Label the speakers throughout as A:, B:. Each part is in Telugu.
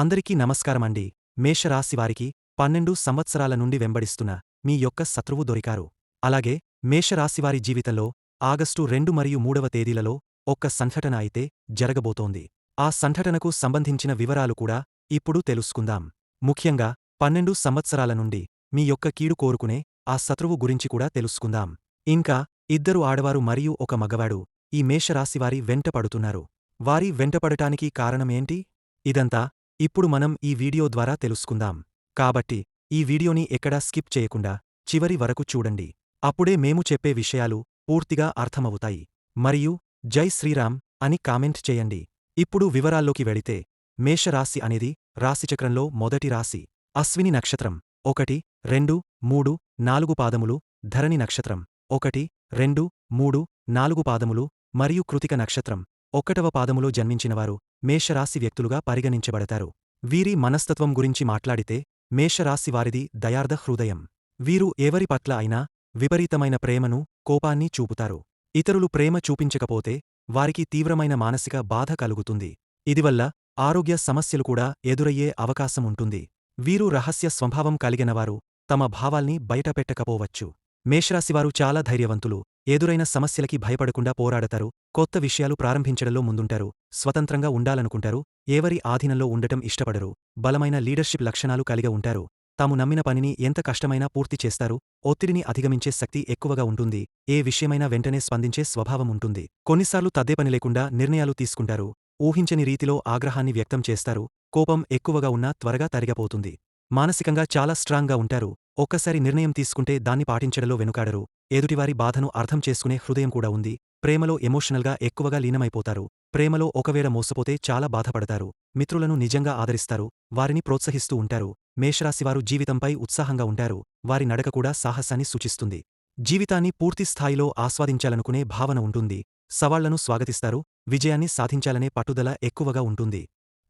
A: అందరికీ నమస్కారమండి. మేషరాశివారికి పన్నెండు సంవత్సరాల నుండి వెంబడిస్తున్న మీ యొక్క శత్రువు దొరికారు. అలాగే మేషరాశివారి జీవితంలో ఆగస్టు రెండు మరియు మూడవ తేదీలలో ఒక్క సంఘటన అయితే జరగబోతోంది. ఆ సంఘటనకు సంబంధించిన వివరాలు కూడా ఇప్పుడు తెలుసుకుందాం. ముఖ్యంగా పన్నెండు సంవత్సరాల నుండి మీ యొక్క కీడు కోరుకునే ఆ శత్రువు గురించి కూడా తెలుసుకుందాం. ఇంకా ఇద్దరు ఆడవారు మరియు ఒక మగవాడు ఈ మేషరాశివారి వెంటపడుతున్నారు వారి వెంటపడటానికి కారణమేంటి ఇదంతా ఇప్పుడు మనం ఈ వీడియో ద్వారా తెలుసుకుందాం. కాబట్టి ఈ వీడియోని ఎక్కడా స్కిప్ చేయకుండా చివరి వరకు చూడండి. అప్పుడే మేము చెప్పే విషయాలు పూర్తిగా అర్థమవుతాయి. మరియు జై శ్రీరామ్ అని కామెంట్ చేయండి. ఇప్పుడు వివరాల్లోకి వెళితే మేషరాశి అనేది రాశిచక్రంలో మొదటి రాశి. అశ్విని నక్షత్రం. ఒకటి రెండు మూడు నాలుగు పాదములు ధరణి నక్షత్రం. ఒకటి రెండు మూడు నాలుగు పాదములు మరియు కృతిక నక్షత్రం. ఒక్కటవ పాదములో జన్మించినవారు మేషరాశి వ్యక్తులుగా పరిగణించబడతారు. వీరి మనస్తత్వం గురించి మాట్లాడితే మేషరాశి వారిది దయార్ధ హృదయం. వీరు ఎవరి పట్ల అయినా విపరీతమైన ప్రేమను కోపాన్ని చూపుతారు. ఇతరులు ప్రేమ చూపించకపోతే వారికి తీవ్రమైన మానసిక బాధ కలుగుతుంది. ఇదివల్ల ఆరోగ్య సమస్యలు కూడా ఎదురయ్యే అవకాశం ఉంటుంది. వీరు రహస్య స్వభావం కలిగినవారు తమ భావాల్ని బయటపెట్టకపోవచ్చు. మేషరాశివారు చాలా ధైర్యవంతులు. ఎదురైన సమస్యలకి భయపడకుండా పోరాడతారు కొత్త విషయాలు ప్రారంభించడంలో ముందుంటారు స్వతంత్రంగా ఉండాలనుకుంటారు ఎవరి ఆధీనంలో ఉండటం ఇష్టపడరు బలమైన లీడర్షిప్ లక్షణాలు కలిగి ఉంటారు. తాము నమ్మిన పనిని ఎంత కష్టమైనా పూర్తి చేస్తారు ఒత్తిడిని అధిగమించే శక్తి ఎక్కువగా ఉంటుంది ఏ విషయమైనా వెంటనే స్పందించే స్వభావం ఉంటుంది. కొన్నిసార్లు తద్దేపని లేకుండా నిర్ణయాలు తీసుకుంటారు ఊహించని రీతిలో ఆగ్రహాన్ని వ్యక్తం చేస్తారు కోపం ఎక్కువగా ఉన్నా త్వరగా తరిగపోతుంది. మానసికంగా చాలా స్ట్రాంగ్గా ఉంటారు ఒక్కసారి నిర్ణయం తీసుకుంటే దాన్ని పాటించడంలో వెనుకాడరు ఎదుటివారి బాధను అర్థం చేసుకునే హృదయం కూడా ఉంది. ప్రేమలో ఎమోషనల్గా ఎక్కువగా లీనమైపోతారు. ప్రేమలో ఒకవేళ మోసపోతే చాలా బాధపడతారు. మిత్రులను నిజంగా ఆదరిస్తారు. వారిని ప్రోత్సహిస్తూ ఉంటారు. మేషరాశివారు జీవితంపై ఉత్సాహంగా ఉంటారు. వారి నడక కూడా సాహసాన్ని సూచిస్తుంది. జీవితాన్ని పూర్తి స్థాయిలో ఆస్వాదించాలనుకునే భావన ఉంటుంది. సవాళ్ళను స్వాగతిస్తారు. విజయాన్ని సాధించాలనే పట్టుదల ఎక్కువగా ఉంటుంది.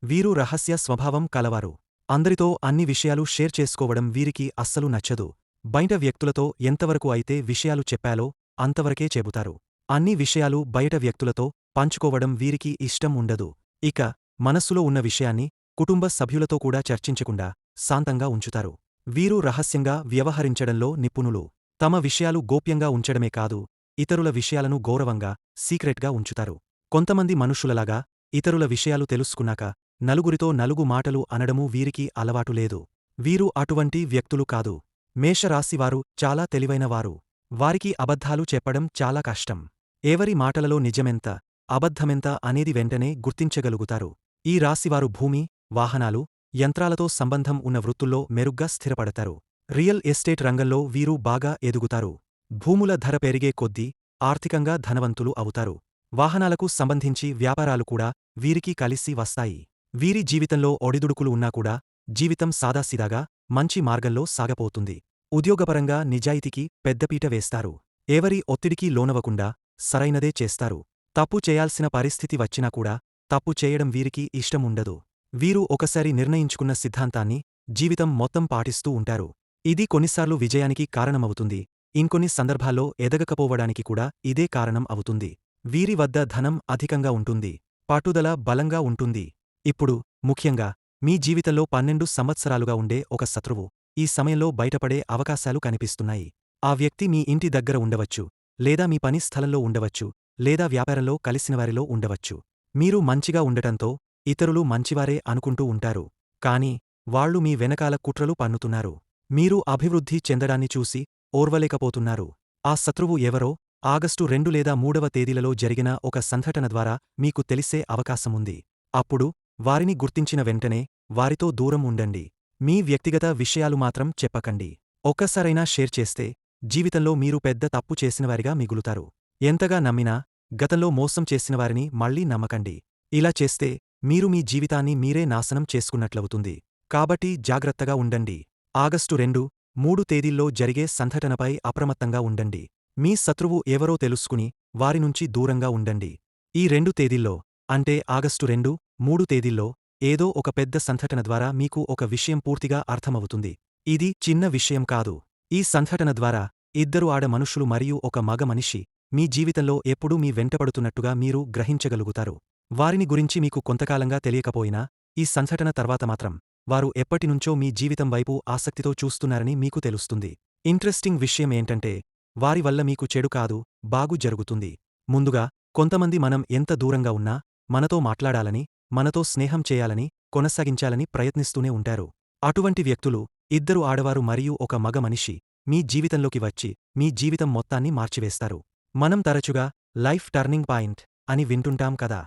A: వీరు రహస్య స్వభావం కలవారు. అందరితో అన్ని విషయాలు షేర్ చేసుకోవడం వీరికి అస్సలు నచ్చదు. బయట వ్యక్తులతో ఎంతవరకు అయితే విషయాలు చెప్పాలో అంతవరకే చెబుతారు. అన్ని విషయాలు బయట వ్యక్తులతో పంచుకోవడం వీరికి ఇష్టం ఉండదు. ఇక మనస్సులో ఉన్న విషయాన్ని కుటుంబ సభ్యులతో కూడా చర్చించకుండా శాంతంగా ఉంచుతారు. వీరు రహస్యంగా వ్యవహరించడంలో నిపుణులు. తమ విషయాలు గోప్యంగా ఉంచడమే కాదు ఇతరుల విషయాలను గౌరవంగా సీక్రెట్గా ఉంచుతారు. కొంతమంది మనుషులలాగా ఇతరుల విషయాలు తెలుసుకున్నాక నలుగురితో నలుగు మాటలు అనడమూ వీరికి అలవాటు లేదు. వీరు అటువంటి వ్యక్తులు కాదు. మేషరాశివారు చాలా తెలివైనవారు. వారికి అబద్ధాలు చెప్పడం చాలా కష్టం. ఎవరి మాటలలో నిజమెంత అబద్ధమెంత అనేది వెంటనే గుర్తించగలుగుతారు. ఈ రాశివారు భూమి వాహనాలు యంత్రాలతో సంబంధం ఉన్న వృత్తుల్లో మెరుగ్గా స్థిరపడతారు. రియల్ ఎస్టేట్ రంగంలో వీరు బాగా ఎదుగుతారు. భూముల ధర పెరిగే కొద్దీ ఆర్థికంగా ధనవంతులు అవుతారు. వాహనాలకు సంబంధించి వ్యాపారాలు కూడా వీరికి కలిసి వస్తాయి. వీరి జీవితంలో ఒడిదుడుకులు ఉన్నా కూడా జీవితం సాదాసిదాగా మంచి మార్గంలో సాగపోతుంది. ఉద్యోగపరంగా నిజాయితీకి పెద్దపీట వేస్తారు. ఎవరి ఒత్తిడికి లోనవకుండా సరైనదే చేస్తారు. తప్పు చేయాల్సిన పరిస్థితి వచ్చినా కూడా తప్పు చేయడం వీరికి ఇష్టముండదు. వీరు ఒకసారి నిర్ణయించుకున్న సిద్ధాంతాన్ని జీవితం మొత్తం పాటిస్తూ ఉంటారు. ఇది కొన్నిసార్లు విజయానికి కారణమవుతుంది. ఇంకొన్ని సందర్భాల్లో ఎదగకపోవడానికి కూడా ఇదే కారణం అవుతుంది. వీరి వద్ద ధనం అధికంగా ఉంటుంది. పట్టుదల బలంగా ఉంటుంది. ఇప్పుడు ముఖ్యంగా మీ జీవితంలో పన్నెండు సంవత్సరాలుగా ఉండే ఒక శత్రువు. ఈ సమయంలో బయటపడే అవకాశాలు కనిపిస్తున్నాయి. ఆ వ్యక్తి మీ ఇంటి దగ్గర ఉండవచ్చు లేదా మీ పని స్థలంలో ఉండవచ్చు లేదా వ్యాపారంలో కలిసినవారిలో ఉండవచ్చు. మీరు మంచిగా ఉండటంతో ఇతరులు మంచివారే అనుకుంటూ ఉంటారు. కాని వాళ్ళు మీ వెనకాల కుట్రలు పన్నుతున్నారు. మీరు అభివృద్ధి చెందడాన్ని చూసి ఓర్వలేకపోతున్నారు. ఆ శత్రువు ఎవరో ఆగస్టు రెండు లేదా మూడవ తేదీలలో జరిగిన ఒక సంఘటన ద్వారా మీకు తెలిసే అవకాశముంది. అప్పుడు వారిని గుర్తించిన వెంటనే వారితో దూరం ఉండండి. మీ వ్యక్తిగత విషయాలు మాత్రం చెప్పకండి. ఒక్కసారైనా షేర్ చేస్తే జీవితంలో మీరు పెద్ద తప్పు చేసినవారిగా మిగులుతారు. ఎంతగా నమ్మినా గతంలో మోసం చేసినవారిని మళ్ళీ నమ్మకండి. ఇలా చేస్తే మీరు మీ జీవితాన్ని మీరే నాశనం చేసుకున్నట్లవుతుంది. కాబట్టి జాగ్రత్తగా ఉండండి. ఆగస్టు రెండు మూడు తేదీల్లో జరిగే సంఘటనపై అప్రమత్తంగా ఉండండి. మీ శత్రువు ఎవరో తెలుసుకుని వారినుంచి దూరంగా ఉండండి. ఈ రెండు తేదీల్లో అంటే ఆగస్టు రెండు మూడు తేదీల్లో ఏదో ఒక పెద్ద సంఘటన ద్వారా మీకు ఒక విషయం పూర్తిగా అర్థమవుతుంది. ఇది చిన్న విషయం కాదు. ఈ సంఘటన ద్వారా ఇద్దరు ఆడ మనుషులు మరియు ఒక మగ మనిషి మీ జీవితంలో ఎప్పుడూ మీ వెంటపడుతున్నట్టుగా మీరు గ్రహించగలుగుతారు. వారిని గురించి మీకు కొంతకాలంగా తెలియకపోయినా ఈ సంఘటన తర్వాత మాత్రం వారు ఎప్పటినుంచో మీ జీవితం వైపు ఆసక్తితో చూస్తున్నారని మీకు తెలుస్తుంది. ఇంట్రెస్టింగ్ విషయం ఏంటంటే వారి వల్ల మీకు చెడు కాదు బాగు జరుగుతుంది. ముందుగా కొంతమంది మనం ఎంత దూరంగా ఉన్నా మనతో మాట్లాడాలని మనతో స్నేహం చేయాలని కొనసాగించాలని ప్రయత్నిస్తూనే ఉంటారు. అటువంటి వ్యక్తులు ఇద్దరు ఆడవారు మరియు ఒక మగ మనిషి మీ జీవితంలోకి వచ్చి మీ జీవితం మొత్తాన్ని మార్చివేస్తారు. మనం తరచుగా లైఫ్ టర్నింగ్ పాయింట్ అని వింటుంటాం కదా.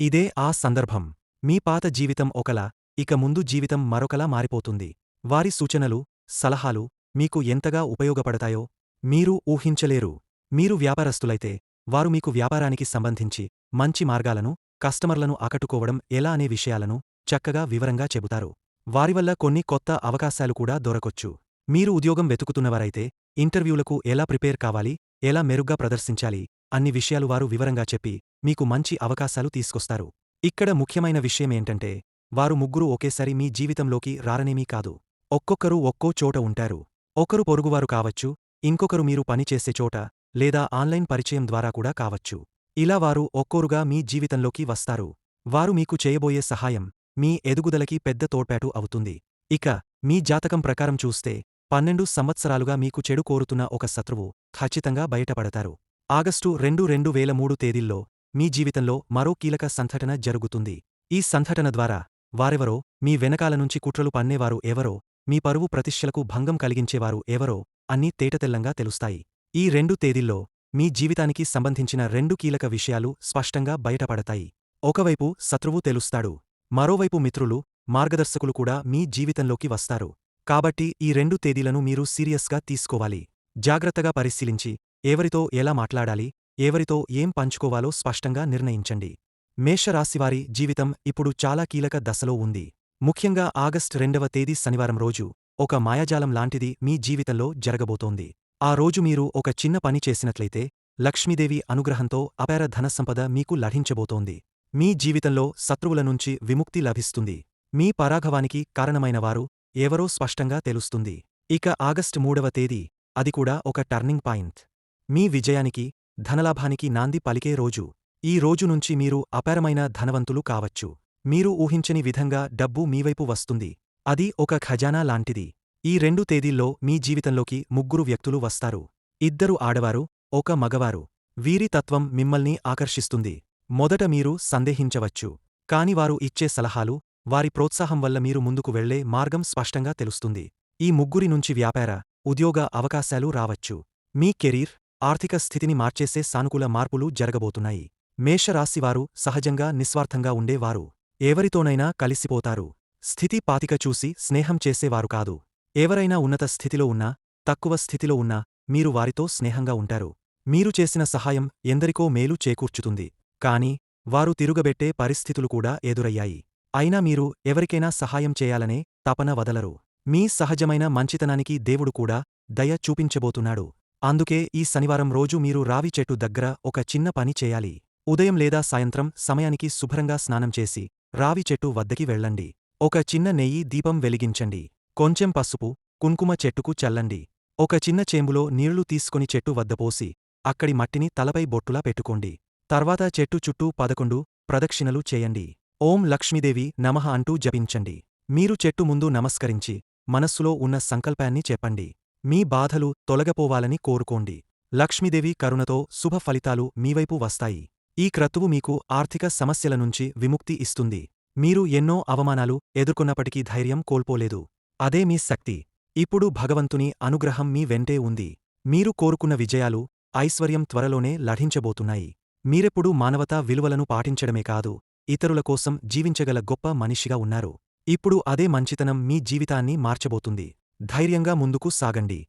A: ఇదే ఆ సందర్భం. మీ పాత జీవితం ఒకలా ఇక ముందు జీవితం మరొకలా మారిపోతుంది. వారి సూచనలు సలహాలు మీకు ఎంతగా ఉపయోగపడతాయో మీరు ఊహించలేరు. మీరు వ్యాపారస్తులైతే వారు మీకు వ్యాపారానికి సంబంధించి మంచి మార్గాలను కస్టమర్లను ఆకట్టుకోవడం ఎలా అనే విషయాలను చక్కగా వివరంగా చెబుతారు. వారివల్ల కొన్ని కొత్త అవకాశాలు కూడా దొరకొచ్చు. మీరు ఉద్యోగం వెతుకుతున్నవారైతే ఇంటర్వ్యూలకు ఎలా ప్రిపేర్ కావాలి ఎలా మెరుగ్గా ప్రదర్శించాలి అన్ని విషయాలు వారు వివరంగా చెప్పి మీకు మంచి అవకాశాలు తీసుకొస్తారు. ఇక్కడ ముఖ్యమైన విషయమేంటంటే వారు ముగ్గురు ఒకేసారి మీ జీవితంలోకి రారనేమీ కాదు. ఒక్కొక్కరు ఒక్కో చోట ఉంటారు. ఒకరు పొరుగువారు కావచ్చు ఇంకొకరు మీరు పనిచేసే చోట లేదా ఆన్లైన్ పరిచయం ద్వారా కూడా కావచ్చు. ఇలా వారు ఒక్కోరుగా మీ జీవితంలోకి వస్తారు. వారు మీకు చేయబోయే సహాయం మీ ఎదుగుదలకి పెద్ద తోడ్పాటు అవుతుంది. ఇక మీ జాతకం ప్రకారం చూస్తే పన్నెండు సంవత్సరాలుగా మీకు చెడు కోరుతున్న ఒక శత్రువు ఖచ్చితంగా బయటపడతారు. ఆగస్టు రెండు రెండు వేల మూడు తేదీల్లో మీ జీవితంలో మరో కీలక సంఘటన జరుగుతుంది. ఈ సంఘటన ద్వారా వారెవరో మీ వెనకాల నుంచి కుట్రలు పన్నేవారు ఎవరో మీ పరువు ప్రతిష్టలకు భంగం కలిగించేవారు ఎవరో అన్నీ తేటతెల్లంగా తెలుస్తాయి. ఈ రెండు తేదీల్లో మీ జీవితానికి సంబంధించిన రెండు కీలక విషయాలు స్పష్టంగా బయటపడతాయి. ఒకవైపు శత్రువు తెలుస్తాడు. మరోవైపు మిత్రులు మార్గదర్శకులు కూడా మీ జీవితంలోకి వస్తారు. కాబట్టి ఈ రెండు తేదీలను మీరు సీరియస్గా తీసుకోవాలి. జాగ్రత్తగా పరిశీలించి ఎవరితో ఎలా మాట్లాడాలి ఎవరితో ఏం పంచుకోవాలో స్పష్టంగా నిర్ణయించండి. మేషరాశివారి జీవితం ఇప్పుడు చాలా కీలక దశలో ఉంది. ముఖ్యంగా ఆగస్ట్ రెండవ తేదీ శనివారం రోజు ఒక మాయాజాలం లాంటిది మీ జీవితంలో జరగబోతోంది. ఆ రోజు మీరు ఒక చిన్న పని చేసినట్లయితే లక్ష్మీదేవి అనుగ్రహంతో అపార ధనసంపద మీకు లభించబోతోంది. మీ జీవితంలో శత్రువుల నుంచి విముక్తి లభిస్తుంది. మీ పరాఘవానికి కారణమైనవారు ఎవరో స్పష్టంగా తెలుస్తుంది. ఇక ఆగస్టు మూడవ తేదీ అది కూడా ఒక టర్నింగ్ పాయింట్. మీ విజయానికి ధనలాభానికి నాంది పలికే రోజు. ఈ రోజు నుంచి మీరు అపారమైన ధనవంతులు కావచ్చు. మీరు ఊహించని విధంగా డబ్బు మీవైపు వస్తుంది. అది ఒక ఖజానా లాంటిది. ఈ రెండు తేదీల్లో మీ జీవితంలోకి ముగ్గురు వ్యక్తులు వస్తారు. ఇద్దరు ఆడవారు ఒక మగవారు. వీరి తత్వం మిమ్మల్ని ఆకర్షిస్తుంది. మొదట మీరు సందేహించవచ్చు. కాని వారు ఇచ్చే సలహాలు వారి ప్రోత్సాహం వల్ల మీరు ముందుకు వెళ్ళే మార్గం స్పష్టంగా తెలుస్తుంది. ఈ ముగ్గురి నుంచి వ్యాపార ఉద్యోగ అవకాశాలు రావచ్చు. మీ కెరీర్ ఆర్థిక స్థితిని మార్చేసే సానుకూల మార్పులు జరగబోతున్నాయి. మేషరాశివారు సహజంగా నిస్వార్థంగా ఉండేవారు. ఎవరితోనైనా కలిసిపోతారు. స్థితి పాతిక చూసి స్నేహం చేసేవారు కాదు. ఎవరైనా ఉన్నత స్థితిలో ఉన్నా తక్కువ స్థితిలో ఉన్నా మీరు వారితో స్నేహంగా ఉంటారు. మీరు చేసిన సహాయం ఎందరికో మేలు చేకూర్చుతుంది. కాని వారు తిరుగబెట్టే పరిస్థితులు కూడా ఎదురయ్యాయి. అయినా మీరు ఎవరికైనా సహాయం చేయాలనే తపన వదలరు. మీ సహజమైన మంచితనానికి దేవుడు కూడా దయ చూపించబోతున్నాడు. అందుకే ఈ శనివారం రోజు మీరు రావి చెట్టు దగ్గర ఒక చిన్న పని చేయాలి. ఉదయం లేదా సాయంత్రం సమయానికి శుభ్రంగా స్నానం చేసి రావి చెట్టు వద్దకి వెళ్ళండి. ఒక చిన్న నెయ్యి దీపం వెలిగించండి. కొంచెం పసుపు కుంకుమ చెట్టుకు చల్లండి. ఒక చిన్న చేంబులో నీళ్ళు తీసుకొని చెట్టు వద్ద పోసి అక్కడి మట్టిని తలపై బొట్టులా పెట్టుకోండి. తర్వాత చెట్టు చుట్టూ పదకొండు ప్రదక్షిణలు చేయండి. ఓం లక్ష్మీదేవి నమః అంటూ జపించండి. మీరు చెట్టు ముందు నమస్కరించి మనస్సులో ఉన్న సంకల్పాన్ని చెప్పండి. మీ బాధలు తొలగపోవాలని కోరుకోండి. లక్ష్మీదేవి కరుణతో శుభ ఫలితాలు మీవైపు వస్తాయి. ఈ క్రతువు మీకు ఆర్థిక సమస్యల నుంచి విముక్తి ఇస్తుంది. మీరు ఎన్నో అవమానాలు ఎదుర్కొన్నప్పటికీ ధైర్యం కోల్పోలేదు. అదే మీ శక్తి. ఇప్పుడు భగవంతుని అనుగ్రహం మీ వెంటే ఉంది. మీరు కోరుకున్న విజయాలు ఐశ్వర్యం త్వరలోనే లభించబోతున్నాయి. మీరెప్పుడూ మానవతా విలువలను పాటించడమే కాదు ఇతరుల కోసం జీవించగల గొప్ప మనిషిగా ఉన్నారు. ఇప్పుడు అదే మంచితనం మీ జీవితాన్ని మార్చబోతుంది. ధైర్యంగా ముందుకు సాగండి.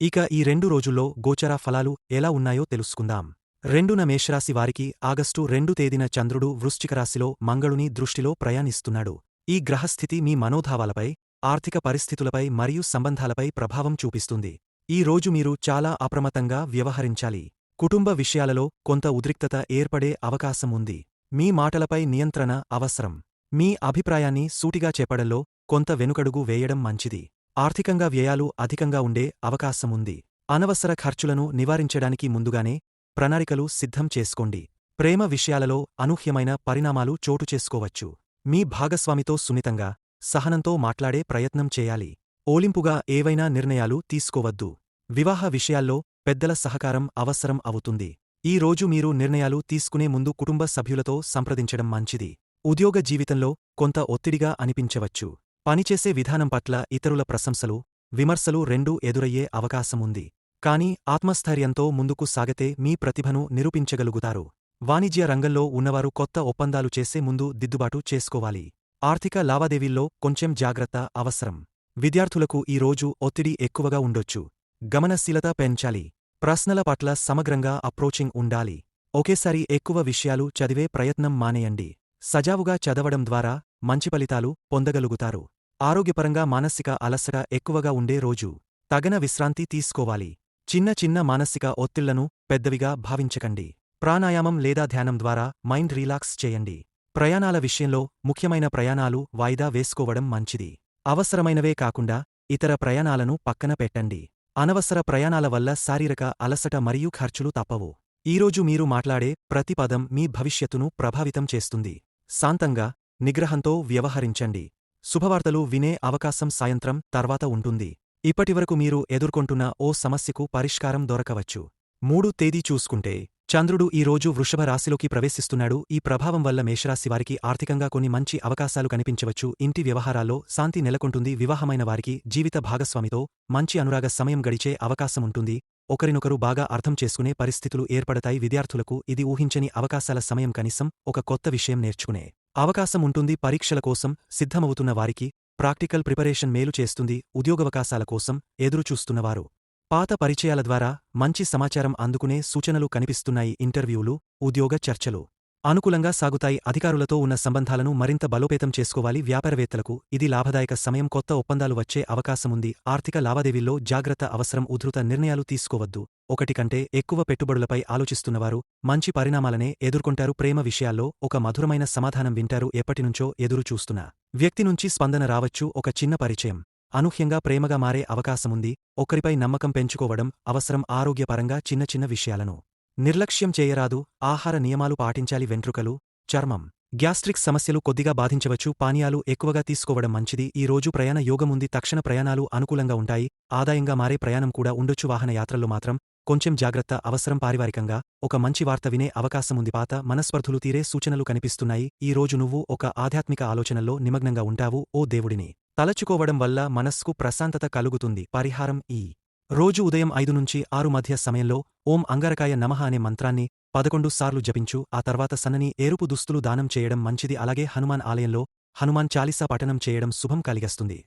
A: ఇక ఈ రెండు రోజుల్లో గోచర ఫలాలు ఎలా ఉన్నాయో తెలుసుకుందాం. రెండున మేషరాశి వారికి ఆగస్టు రెండు తేదీన చంద్రుడు వృశ్చికరాశిలో మంగళుని దృష్టిలో ప్రయాణిస్తున్నాడు. ఈ గ్రహస్థితి మీ మనోభావాలపై ఆర్థిక పరిస్థితులపై మరియు సంబంధాలపై ప్రభావం చూపిస్తుంది. ఈ రోజు మీరు చాలా అప్రమత్తంగా వ్యవహరించాలి. కుటుంబ విషయాలలో కొంత ఉద్రిక్తత ఏర్పడే అవకాశం ఉంది. మీ మాటలపై నియంత్రణ అవసరం. మీ అభిప్రాయాన్ని సూటిగా చెప్పడంలో కొంత వెనుకడుగు వేయడం మంచిది. ఆర్థికంగా వ్యయాలు అధికంగా ఉండే అవకాశముంది అనవసర ఖర్చులను నివారించడానికి ముందుగానే ప్రణాళికలు సిద్ధం చేసుకోండి. ప్రేమ విషయాలలో అనూహ్యమైన పరిణామాలు చోటు చేసుకోవచ్చు. మీ భాగస్వామితో సున్నితంగా సహనంతో మాట్లాడే ప్రయత్నం చేయాలి. ఓలింపుగా ఏవైనా నిర్ణయాలు తీసుకోవద్దు. వివాహ విషయాల్లో పెద్దల సహకారం అవసరం అవుతుంది. ఈ రోజు మీరు నిర్ణయాలు తీసుకునే ముందు కుటుంబ సభ్యులతో సంప్రదించడం మంచిది. ఉద్యోగ జీవితంలో కొంత ఒత్తిడిగా అనిపించవచ్చు. పనిచేసే విధానం పట్ల ఇతరుల ప్రశంసలు విమర్శలు రెండూ ఎదురయ్యే అవకాశముంది. కాని ఆత్మస్థైర్యంతో ముందుకు సాగతే మీ ప్రతిభను నిరూపించగలుగుతారు. వాణిజ్య రంగంలో ఉన్నవారు కొత్త ఒప్పందాలు చేసే ముందు దిద్దుబాటు చేసుకోవాలి. ఆర్థిక లావాదేవీల్లో కొంచెం జాగ్రత్త అవసరం. విద్యార్థులకు ఈ రోజు ఒత్తిడి ఎక్కువగా ఉండొచ్చు. గమనశీలత పెంచాలి. ప్రశ్నల పట్ల సమగ్రంగా అప్రోచింగ్ ఉండాలి. ఒకేసారి ఎక్కువ విషయాలు చదివే ప్రయత్నం మానేయండి. సజావుగా చదవడం ద్వారా మంచి ఫలితాలు పొందగలుగుతారు. ఆరోగ్యపరంగా మానసిక అలసట ఎక్కువగా ఉండే రోజు. తగన విశ్రాంతి తీసుకోవాలి. చిన్న చిన్న మానసిక ఒత్తిళ్ళను పెద్దవిగా భావించకండి. ప్రాణాయామం లేదా ధ్యానం ద్వారా మైండ్ రిలాక్స్ చేయండి. ప్రయాణాల విషయంలో ముఖ్యమైన ప్రయాణాలు వాయిదా వేసుకోవడం మంచిది. అవసరమైనవే కాకుండా ఇతర ప్రయాణాలను పక్కన పెట్టండి. అనవసర ప్రయాణాల వల్ల శారీరక అలసట మరియు ఖర్చులు తప్పవు. ఈరోజు మీరు మాట్లాడే ప్రతి పదం మీ భవిష్యత్తును ప్రభావితం చేస్తుంది. శాంతంగా నిగ్రహంతో వ్యవహరించండి. శుభవార్తలు వినే అవకాశం సాయంత్రం తర్వాత ఉంటుంది. ఇప్పటివరకు మీరు ఎదుర్కొంటున్న ఓ సమస్యకు పరిష్కారం దొరకవచ్చు. మూడు తేదీ చూసుకుంటే చంద్రుడు ఈ రోజు వృషభ రాశిలోకి ప్రవేశిస్తున్నాడు. ఈ ప్రభావం వల్ల మేషరాశి వారికి ఆర్థికంగా కొన్ని మంచి అవకాశాలు కనిపించవచ్చు. ఇంటి వ్యవహారాల్లో శాంతి నెలకొంటుంది. వివాహమైన వారికి జీవిత భాగస్వామితో మంచి అనురాగ సమయం గడిచే అవకాశముంటుంది ఒకరినొకరు బాగా అర్థం చేసుకునే పరిస్థితులు ఏర్పడతాయి. విద్యార్థులకు ఇది ఊహించని అవకాశాల సమయం కనీసం ఒక కొత్త విషయం నేర్చుకునే అవకాశం ఉంటుంది. పరీక్షల కోసం సిద్ధమవుతున్న వారికి ప్రాక్టికల్ ప్రిపరేషన్ మేలు చేస్తుంది. ఉద్యోగవకాశాల కోసం ఎదురుచూస్తున్నవారు పాత పరిచయాల ద్వారా మంచి సమాచారం అందుకునే సూచనలు కనిపిస్తున్నాయి ఇంటర్వ్యూలు ఉద్యోగ చర్చలు. అనుకూలంగా సాగుతాయి అధికారులతో ఉన్న సంబంధాలను మరింత బలోపేతం చేసుకోవాలి వ్యాపారవేత్తలకు. ఇది లాభదాయక సమయం కొత్త ఒప్పందాలు వచ్చే అవకాశముంది. ఆర్థిక లావాదేవీల్లో జాగ్రత్త అవసరం ఉధృత నిర్ణయాలు తీసుకోవద్దు. ఒకటి కంటే ఎక్కువ పెట్టుబడులపై ఆలోచిస్తున్నవారు మంచి పరిణామాలనే ఎదుర్కొంటారు. ప్రేమ విషయాల్లో ఒక మధురమైన సమాధానం వింటారు. ఎప్పటినుంచో ఎదురు చూస్తున్న వ్యక్తి నుంచి స్పందన రావచ్చు. ఒక చిన్న పరిచయం. అనూహ్యంగా ప్రేమగా మారే అవకాశముంది. ఒకరిపై నమ్మకం పెంచుకోవడం అవసరం ఆరోగ్యపరంగా చిన్న చిన్న విషయాలను. నిర్లక్ష్యం చేయరాదు. ఆహార నియమాలు పాటించాలి వెంట్రుకలు. చర్మం. గ్యాస్ట్రిక్ సమస్యలు కొద్దిగా బాధించవచ్చు. పానీయాలు ఎక్కువగా తీసుకోవడం మంచిది. ఈ రోజు ప్రయాణ యోగముంది. తక్షణ ప్రయాణాలు అనుకూలంగా ఉంటాయి. ఆదాయంగా మారే ప్రయాణం కూడా ఉండొచ్చు. వాహన యాత్రల్లో మాత్రం కొంచెం జాగ్రత్త అవసరం. పారివారికంగా ఒక మంచి వార్త వినే అవకాశముంది. పాత మనస్పర్ధులు తీరే సూచనలు కనిపిస్తున్నాయి. ఈ రోజు నువ్వు ఒక ఆధ్యాత్మిక ఆలోచనల్లో నిమగ్నంగా ఉంటావు. ఓ దేవుడిని. తలచుకోవడం వల్ల మనస్కు ప్రశాంతత కలుగుతుంది. పరిహారం ఈ. రోజు ఉదయం ఐదు నుంచి ఆరు మధ్య సమయంలో ఓం అంగరకాయ నమః అనే మంత్రాన్ని పదకొండు సార్లు జపించు. ఆ తర్వాత సన్నని ఏరుపు దుస్తులు దానం చేయడం మంచిది. అలాగే హనుమాన్ ఆలయంలో హనుమాన్ చాలీసా పఠనం చేయడం శుభం కలిగస్తుంది.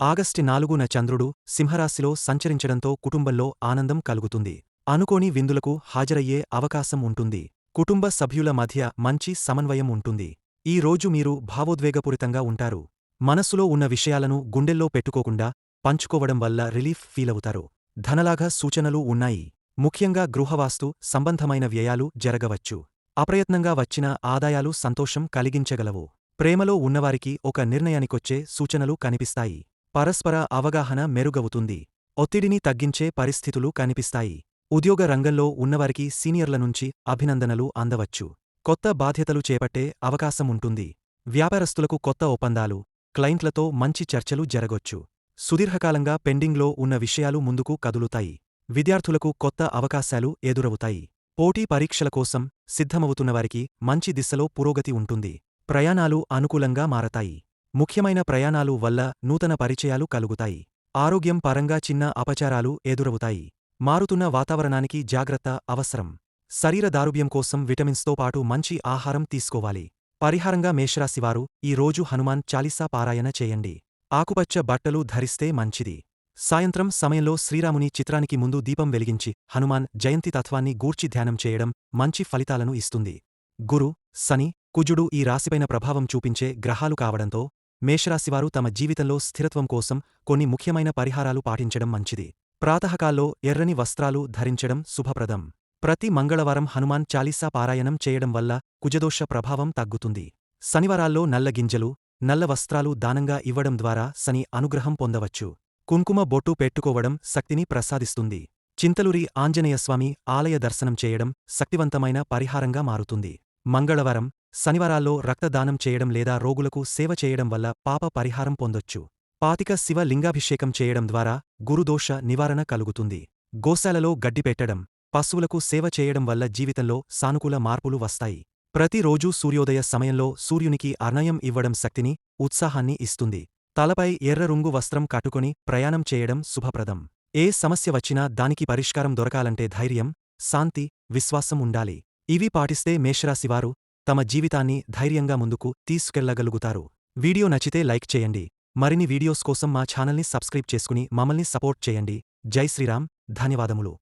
A: ఆగస్టు నాలుగున చంద్రుడు సింహరాశిలో సంచరించడంతో కుటుంబంలో ఆనందం కలుగుతుంది. అనుకోని విందులకు హాజరయ్యే అవకాశం ఉంటుంది. కుటుంబ సభ్యుల మధ్య మంచి సమన్వయం ఉంటుంది. ఈ రోజు మీరు భావోద్వేగపూరితంగా ఉంటారు. మనసులో ఉన్న విషయాలను గుండెల్లో పెట్టుకోకుండా పంచుకోవడం వల్ల రిలీఫ్ ఫీలవుతారు. ధనలాఘ సూచనలు ఉన్నాయి. ముఖ్యంగా గృహవాస్తు సంబంధమైన వ్యయాలు జరగవచ్చు. అప్రయత్నంగా వచ్చిన ఆదాయాలు సంతోషం కలిగించగలవు. ప్రేమలో ఉన్నవారికి ఒక నిర్ణయానికొచ్చే సూచనలు కనిపిస్తాయి. పరస్పర అవగాహన మెరుగవుతుంది. ఒత్తిడిని తగ్గించే పరిస్థితులు కనిపిస్తాయి. ఉద్యోగ రంగంలో ఉన్నవారికి సీనియర్ల నుంచి అభినందనలు అందవచ్చు. కొత్త బాధ్యతలు చేపట్టే అవకాశముంటుంది. వ్యాపారస్తులకు కొత్త ఒప్పందాలు క్లయింట్లతో మంచి చర్చలు జరగొచ్చు. సుదీర్ఘకాలంగా పెండింగ్లో ఉన్న విషయాలు ముందుకు కదులుతాయి. విద్యార్థులకు కొత్త అవకాశాలు ఎదురవుతాయి. పోటీ పరీక్షల కోసం సిద్ధమవుతున్నవారికి మంచి దిశలో పురోగతి ఉంటుంది. ప్రయాణాలు అనుకూలంగా మారతాయి. ముఖ్యమైన ప్రయాణాలు వల్ల నూతన పరిచయాలు కలుగుతాయి. ఆరోగ్యం పరంగా చిన్న అపచారాలు ఎదురవుతాయి. మారుతున్న వాతావరణానికి జాగ్రత్త అవసరం. శరీర దారుభ్యం కోసం విటమిన్స్తో పాటు మంచి ఆహారం తీసుకోవాలి. పరిహారంగా మేషరాశివారు ఈ రోజు హనుమాన్ చాలీసా పారాయణ చేయండి. ఆకుపచ్చ బట్టలు ధరిస్తే మంచిది. సాయంత్రం సమయంలో శ్రీరాముని చిత్రానికి ముందు దీపం వెలిగించి హనుమాన్ జయంతి తత్వాన్ని గూర్చి ధ్యానం చేయడం మంచి ఫలితాలను ఇస్తుంది. గురు శని కుజుడు ఈ రాశిపైన ప్రభావం చూపించే గ్రహాలు కావడంతో మేషరాశివారు తమ జీవితంలో స్థిరత్వం కోసం కొన్ని ముఖ్యమైన పరిహారాలు పాటించడం మంచిది. ప్రాతకాల్లో ఎర్రని వస్త్రాలు ధరించడం శుభప్రదం. ప్రతి మంగళవారం హనుమాన్ చాలీసా పారాయణం చేయడం వల్ల కుజదోష ప్రభావం తగ్గుతుంది. శనివారాల్లో నల్ల గింజలు నల్ల వస్త్రాలు దానంగా ఇవ్వడం ద్వారా శని అనుగ్రహం పొందవచ్చు. కుంకుమ బొట్టు పెట్టుకోవడం శక్తిని ప్రసాదిస్తుంది. చింతలూరి ఆంజనేయస్వామి ఆలయ దర్శనం చేయడం శక్తివంతమైన పరిహారంగా మారుతుంది. మంగళవారం శనివారాల్లో రక్తదానం చేయడం లేదా రోగులకు సేవ చేయడం వల్ల పాప పరిహారం పొందొచ్చు. పాతిక శివ లింగాభిషేకం చేయడం ద్వారా గురుదోష నివారణ కలుగుతుంది. గోశాలలో గడ్డి పెట్టడం పశువులకు సేవ చేయడం వల్ల జీవితంలో సానుకూల మార్పులు వస్తాయి. ప్రతిరోజూ సూర్యోదయ సమయంలో సూర్యునికి అర్ణయం ఇవ్వడం శక్తిని ఉత్సాహాన్ని ఇస్తుంది. తలపై ఎర్ర రుంగు వస్త్రం కట్టుకొని ప్రయాణం చేయడం శుభప్రదం. ఏ సమస్య వచ్చినా దానికి పరిష్కారం దొరకాలంటే ధైర్యం శాంతి విశ్వాసం ఉండాలి. ఇవి పాటిస్తే మేషరాశివారు తమ జీవితాన్ని ధైర్యంగా ముందుకు తీసుకెళ్ళగలుగుతారు. వీడియో నచ్చితే లైక్ చేయండి. మరిన్ని వీడియోస్ కోసం మా ఛానల్ని సబ్స్క్రైబ్ చేసుకుని మమ్మల్ని సపోర్ట్ చేయండి. జై శ్రీరామ్. ధన్యవాదములు.